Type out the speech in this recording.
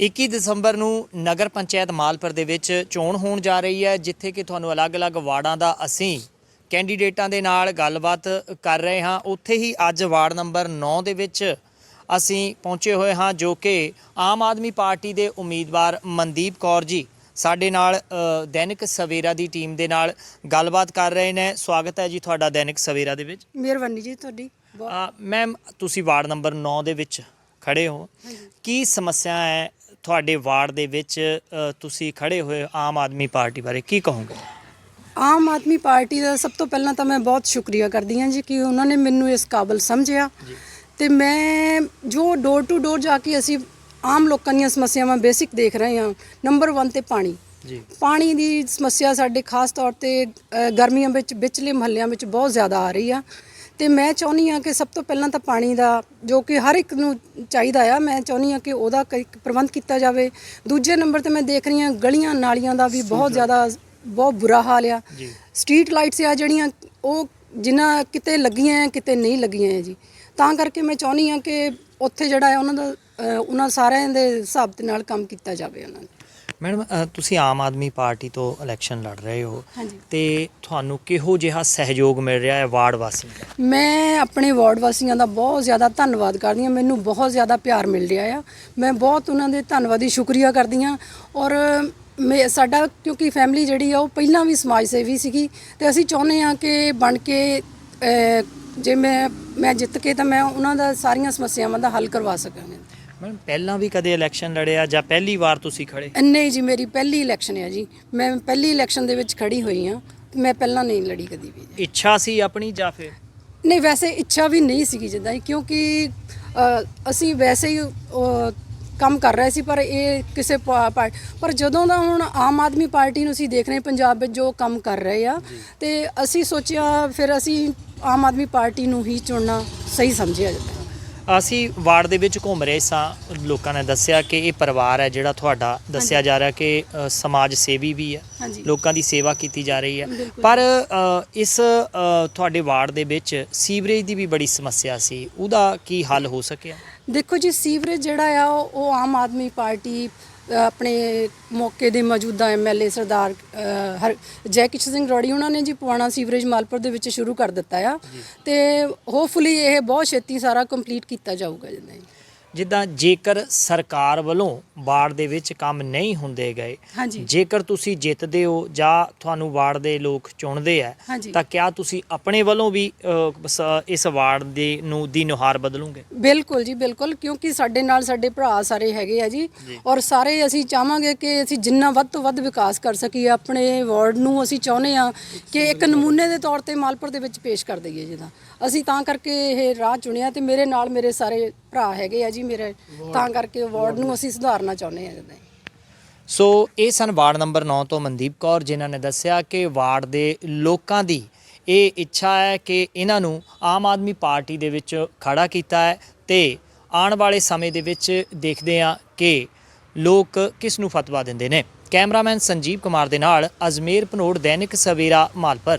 21 ਦਸੰਬਰ ਨੂੰ ਨਗਰ ਪੰਚਾਇਤ ਮਾਲਪੁਰ ਦੇ ਵਿੱਚ ਚੋਣ ਹੋਣ ਜਾ ਰਹੀ ਹੈ ਜਿੱਥੇ ਕਿ ਤੁਹਾਨੂੰ ਅਲੱਗ-ਅਲੱਗ ਵਾਰਡਾਂ ਦਾ ਅਸੀਂ ਕੈਂਡੀਡੇਟਾਂ ਦੇ ਨਾਲ ਗੱਲਬਾਤ ਕਰ ਰਹੇ ਹਾਂ। ਉੱਥੇ ਹੀ ਅੱਜ ਵਾਰਡ ਨੰਬਰ 9 ਦੇ ਵਿੱਚ ਅਸੀਂ ਪਹੁੰਚੇ ਹੋਏ ਹਾਂ ਜੋ ਕਿ ਆਮ ਆਦਮੀ ਪਾਰਟੀ ਦੇ ਉਮੀਦਵਾਰ ਮਨਦੀਪ ਕੌਰ ਜੀ ਸਾਡੇ ਨਾਲ ਦੈਨਿਕ ਸਵੇਰਾ ਦੀ ਟੀਮ ਦੇ ਨਾਲ ਗੱਲਬਾਤ ਕਰ ਰਹੇ ਨੇ। ਸਵਾਗਤ ਹੈ ਜੀ ਤੁਹਾਡਾ ਦੈਨਿਕ ਸਵੇਰਾ ਦੇ ਵਿੱਚ। ਮਿਹਰਬਾਨੀ ਜੀ ਤੁਹਾਡੀ। ਮੈਮ ਤੁਸੀਂ ਵਾਰਡ ਨੰਬਰ 9 ਦੇ ਵਿੱਚ ਖੜੇ ਹੋ। ਕੀ ਸਮੱਸਿਆ ਹੈ ਤੁਹਾਡੇ ਵਾਰਡ ਦੇ ਵਿੱਚ ਅ, ਤੁਸੀਂ ਖੜੇ ਹੋਏ ਆਮ ਆਦਮੀ ਪਾਰਟੀ ਬਾਰੇ ਕੀ ਕਹੋਗੇ? ਆਮ ਆਦਮੀ ਪਾਰਟੀ ਦਾ ਸਭ ਤੋਂ ਪਹਿਲਾਂ ਤਾਂ ਮੈਂ ਬਹੁਤ ਸ਼ੁਕਰੀਆ ਕਰਦੀ ਹਾਂ ਜੀ ਕਿ ਉਹਨਾਂ ਨੇ ਮੈਨੂੰ ਇਸ ਕਾਬਲ ਸਮਝਿਆ। ਤੇ ਮੈਂ ਜੋ ਡੋਰ ਟੂ ਡੋਰ ਜਾ ਕੇ ਅਸੀਂ ਆਮ ਲੋਕਾਂ ਦੀਆਂ ਸਮੱਸਿਆਵਾਂ ਬੇਸਿਕ ਦੇਖ ਰਹੇ ਹਾਂ ਨੰਬਰ 1 ਤੇ ਪਾਣੀ। ਜੀ। ਪਾਣੀ ਦੀ ਸਮੱਸਿਆ ਸਾਡੇ ਖਾਸ ਤੌਰ ਤੇ ਅ, ਗਰਮੀਆਂ ਵਿੱਚ ਵਿਚਲੇ ਮਹੱਲਿਆਂ ਵਿੱਚ ਬਹੁਤ ਜ਼ਿਆਦਾ ਆ ਰਹੀ ਆ। ਤੇ ਮੈਂ ਚਾਹੁੰਦੀ ਆ ਕਿ ਸਭ ਤੋਂ ਪਹਿਲਾਂ ਤਾਂ ਪਾਣੀ ਦਾ ਜੋ ਕਿ ਹਰ ਇੱਕ ਨੂੰ ਚਾਹੀਦਾ ਆ ਮੈਂ ਚਾਹੁੰਦੀ ਆ ਕਿ ਉਹਦਾ ਪ੍ਰਬੰਧ ਕੀਤਾ ਜਾਵੇ। ਦੂਜੇ ਨੰਬਰ ਤੇ ਮੈਂ ਦੇਖ ਰਹੀ ਆ ਗਲੀਆਂ ਨਾਲੀਆਂ ਦਾ ਵੀ ਬਹੁਤ ਜ਼ਿਆਦਾ ਬਹੁਤ ਬੁਰਾ ਹਾਲ ਆ। ਸਟਰੀਟ ਲਾਈਟਸ ਆ ਜਿਹੜੀਆਂ ਉਹ ਜਿਨ੍ਹਾਂ ਕਿਤੇ ਲੱਗੀਆਂ ਆ ਕਿਤੇ ਨਹੀਂ ਲੱਗੀਆਂ ਆ ਜੀ। ਤਾਂ ਕਰਕੇ ਮੈਂ ਚਾਹੁੰਦੀ ਆ ਕਿ ਉੱਥੇ ਜਿਹੜਾ ਹੈ ਉਹਨਾਂ ਦਾ ਉਹਨਾਂ ਸਾਰਿਆਂ ਦੇ ਹਿਸਾਬ ਦੇ ਨਾਲ ਕੰਮ ਕੀਤਾ ਜਾਵੇ ਉਹਨਾਂ ਦਾ। ਮੈਡਮ ਅ, ਤੁਸੀਂ ਆਮ ਆਦਮੀ ਪਾਰਟੀ ਤੋਂ ਇਲੈਕਸ਼ਨ ਲੜ ਰਹੇ ਹੋ ਹਾਂਜੀ। ਤੇ ਤੁਹਾਨੂੰ ਕਿਹੋ ਜਿਹਾ ਸਹਿਯੋਗ ਮਿਲ ਰਿਹਾ ਹੈ ਵਾਰਡ ਵਾਸੀਆਂ ਦਾ? ਮੈਂ ਆਪਣੇ ਵਾਰਡ ਵਾਸੀਆਂ ਦਾ ਬਹੁਤ ਜ਼ਿਆਦਾ ਧੰਨਵਾਦ ਕਰਦੀ ਹਾਂ। ਮੈਨੂੰ ਬਹੁਤ ਜ਼ਿਆਦਾ ਪਿਆਰ ਮਿਲ ਰਿਹਾ ਆ। ਮੈਂ ਬਹੁਤ ਉਹਨਾਂ ਦੇ ਧੰਨਵਾਦੀ ਸ਼ੁਕਰੀਆ ਕਰਦੀ ਹਾਂ। ਔਰ ਮੈਂ ਸਾਡਾ ਕਿਉਂਕਿ ਫੈਮਿਲੀ ਜਿਹੜੀ ਆ ਉਹ ਪਹਿਲਾਂ ਵੀ ਸਮਾਜ ਸੇਵੀ ਸੀਗੀ ਤੇ ਅਸੀਂ ਚਾਹੁੰਦੇ ਹਾਂ ਕਿ ਬਣ ਕੇ ਅਹ, ਜੇ ਮੈਂ ਮੈਂ ਜਿੱਤ ਕੇ ਤਾਂ ਮੈਂ ਉਹਨਾਂ ਦਾ ਸਾਰੀਆਂ ਸਮੱਸਿਆਵਾਂ ਦਾ ਹੱਲ ਕਰਵਾ ਸਕਾਂਗੇ। ਮੈਡਮ ਪਹਿਲਾਂ ਵੀ ਕਦੇ ਇਲੈਕਸ਼ਨ ਲੜਿਆ ਜਾਂ ਪਹਿਲੀ ਵਾਰ ਤੁਸੀਂ ਖੜੇ? ਨਹੀਂ ਜੀ ਮੇਰੀ ਪਹਿਲੀ ਇਲੈਕਸ਼ਨ ਹੈ ਜੀ। ਮੈਂ ਪਹਿਲੀ ਇਲੈਕਸ਼ਨ ਦੇ ਵਿੱਚ ਖੜੀ ਹੋਈ ਹਾਂ ਮੈਂ ਪਹਿਲਾਂ ਨਹੀਂ ਲੜੀ ਕਦੀ ਵੀ। ਇੱਛਾ ਸੀ ਆਪਣੀ ਜਾਂ ਫਿਰ? ਨਹੀਂ ਵੈਸੇ ਇੱਛਾ ਵੀ ਨਹੀਂ ਸੀਗੀ ਜਿੱਦਾਂ ਹੀ, ਕਿਉਂਕਿ ਅਸੀਂ ਵੈਸੇ ਹੀ ਕੰਮ ਕਰ ਰਹੇ ਸੀ ਪਰ ਇਹ ਕਿਸੇ ਪਰ ਜਦੋਂ ਦਾ ਹੁਣ ਆਮ ਆਦਮੀ ਪਾਰਟੀ ਨੂੰ ਅਸੀਂ ਦੇਖ ਰਹੇ ਪੰਜਾਬ ਵਿੱਚ ਜੋ ਕੰਮ ਕਰ ਰਹੇ ਆ ਤੇ ਅਸੀਂ ਸੋਚਿਆ ਫਿਰ ਅਸੀਂ ਆਮ ਆਦਮੀ ਪਾਰਟੀ ਨੂੰ ਹੀ ਚੁਣਨਾ ਸਹੀ ਸਮਝਿਆ ਜਾਂਦਾ। ਅਸੀਂ ਵਾਰਡ ਦੇ ਵਿੱਚ ਘੁੰਮ ਰਹੇ ਸਾਂ। ਲੋਕਾਂ ਨੇ ਦੱਸਿਆ ਕਿ ਇਹ ਪਰਿਵਾਰ ਹੈ ਜਿਹੜਾ ਤੁਹਾਡਾ ਦੱਸਿਆ ਜਾ ਰਿਹਾ ਕਿ ਅ, ਸਮਾਜ ਸੇਵੀ ਵੀ ਹੈ। ਹਾਂਜੀ। ਲੋਕਾਂ ਦੀ ਸੇਵਾ ਕੀਤੀ ਜਾ ਰਹੀ ਹੈ। ਬਿਲਕੁਲ। ਪਰ ਅ, ਇਸ ਅ, ਤੁਹਾਡੇ ਵਾਰਡ ਦੇ ਵਿੱਚ ਸੀਵਰੇਜ ਦੀ ਵੀ ਬੜੀ ਸਮੱਸਿਆ ਸੀ। ਉਹਦਾ ਕੀ ਹੱਲ ਹੋ ਸਕਿਆ? ਦੇਖੋ ਜੀ ਸੀਵਰੇਜ ਜਿਹੜਾ ਆ ਉਹ ਉਹ ਆਮ ਆਦਮੀ ਪਾਰਟੀ ਆਪਣੇ ਮੌਕੇ ਦੇ ਮੌਜੂਦਾ ਐਮਐਲਏ ਸਰਦਾਰ ਹਰ ਜੈ ਕਿਸ਼ਨ ਸਿੰਘ ਰੋੜੀ ਉਹਨਾਂ ਨੇ ਜੀ ਪੁਆਣਾ ਸੀਵਰੇਜ ਮਾਲਪੁਰ ਦੇ ਵਿੱਚ ਸ਼ੁਰੂ ਕਰ ਦਿੱਤਾ ਆ। ਤੇ ਹੋਪਫੁਲੀ ਇਹ ਬਹੁਤ ਛੇਤੀ ਸਾਰਾ ਕੰਪਲੀਟ ਕੀਤਾ ਜਾਊਗਾ ਜਿੱਦਾਂ ਜੀ ਜਿੱਦਾਂ ਜੇਕਰ ਸਰਕਾਰ ਵੱਲੋਂ ਵਾਰਡ ਦੇ ਵਿੱਚ ਕੰਮ ਨਹੀਂ ਹੁੰਦੇ ਗਏ ਹਾਂਜੀ। ਜੇਕਰ ਤੁਸੀਂ ਜਿੱਤਦੇ ਹੋ ਜਾਂ ਤੁਹਾਨੂੰ ਵਾਰਡ ਦੇ ਲੋਕ ਚੁਣਦੇ ਆ ਹਾਂਜੀ। ਤਾਂ ਕਿਆ ਤੁਸੀਂ ਆਪਣੇ ਵੱਲੋਂ ਵੀ ਸ- ਇਸ ਵਾਰਡ ਦੇ ਨੂੰ ਦੀ ਨੁਹਾਰ ਬਦਲੋਗੇ? ਬਿਲਕੁਲ ਜੀ ਬਿਲਕੁਲ ਕਿਉਂਕਿ ਸਾਡੇ ਨਾਲ ਸਾਡੇ ਭਰਾ ਸਾਰੇ ਹੈਗੇ ਆ ਜੀ ਔਰ ਸਾਰੇ ਅਸੀਂ ਚਾਹਾਂਗੇ ਕਿ ਅਸੀਂ ਜਿੰਨਾ ਵੱਧ ਤੋਂ ਵੱਧ ਵਿਕਾਸ ਕਰ ਸਕੀਏ ਆਪਣੇ ਵਾਰਡ ਨੂੰ ਅਸੀਂ ਚਾਹੁੰਦੇ ਆ ਕਿ ਇੱਕ ਨਮੂਨੇ ਦੇ ਤੌਰ ਤੇ ਮਾਲਪੁਰ ਦੇ ਵਿੱਚ ਪੇਸ਼ ਕਰ ਦਈਏ ਜਿੱਦਾਂ। ਅਸੀਂ ਤਾਂ ਕਰਕੇ ਇਹ ਰਾਹ ਚੁਣਿਆ ਤੇ ਮੇਰੇ ਨਾਲ ਮੇਰੇ ਸਾਰੇ ਭਰਾ ਹੈਗੇ ਆ ਜੀ ਮੇਰੇ ਤਾਂ ਕਰਕੇ ਵਾਰਡ ਨੂੰ ਅਸੀਂ ਸੁਧਾਰਨਾ ਚਾਹੁੰਦੇ ਆ ਜਿੱਦਾਂ ਸੋ ਇਹ ਸਨ ਵਾਰਡ ਨੰਬਰ 9 ਤੋਂ ਮਨਦੀਪ ਕੌਰ ਜਿਨ੍ਹਾਂ ਨੇ ਦੱਸਿਆ ਕਿ ਵਾਰਡ ਦੇ ਲੋਕਾਂ ਦੀ ਇਹ ਇੱਛਾ ਹੈ ਕਿ ਇਹਨਾਂ ਨੂੰ ਆਮ ਆਦਮੀ ਪਾਰਟੀ ਦੇ ਵਿੱਚ ਖੜਾ ਕੀਤਾ ਹੈ ਤੇ ਆਉਣ ਵਾਲੇ ਸਮੇਂ ਦੇ ਵਿੱਚ ਦੇਖਦੇ ਹਾਂ ਕਿ ਲੋਕ ਕਿਸ ਨੂੰ ਫਤਵਾ ਦਿੰਦੇ ਨੇ। ਕੈਮਰਾਮੈਨ ਸੰਜੀਵ ਕੁਮਾਰ ਦੇ ਨਾਲ ਅਜਮੇਰ ਪਨੋੜ ਦੈਨਿਕ ਸਵੇਰਾ ਮਾਲਪੁਰ।